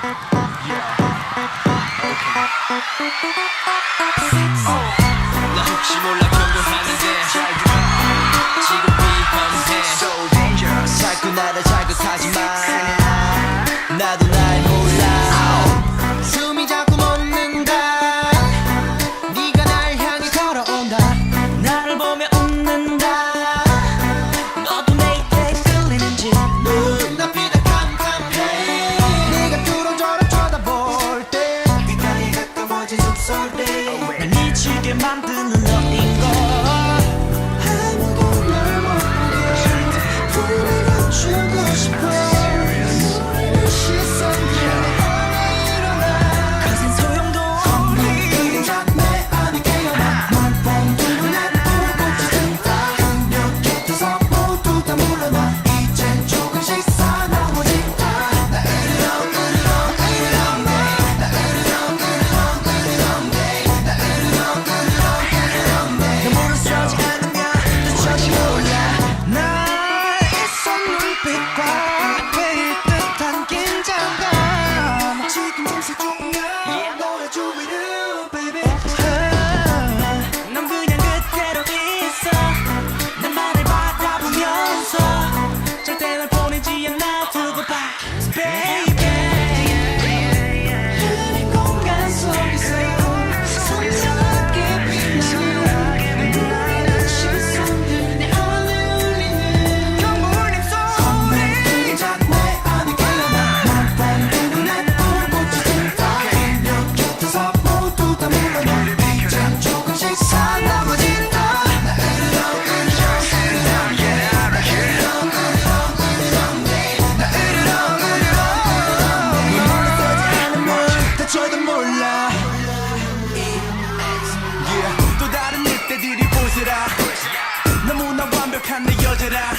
나 혹시 몰라 경고하는데. 지금 위험해 So dangerous. 자꾸 나를 자극하지 마. it out.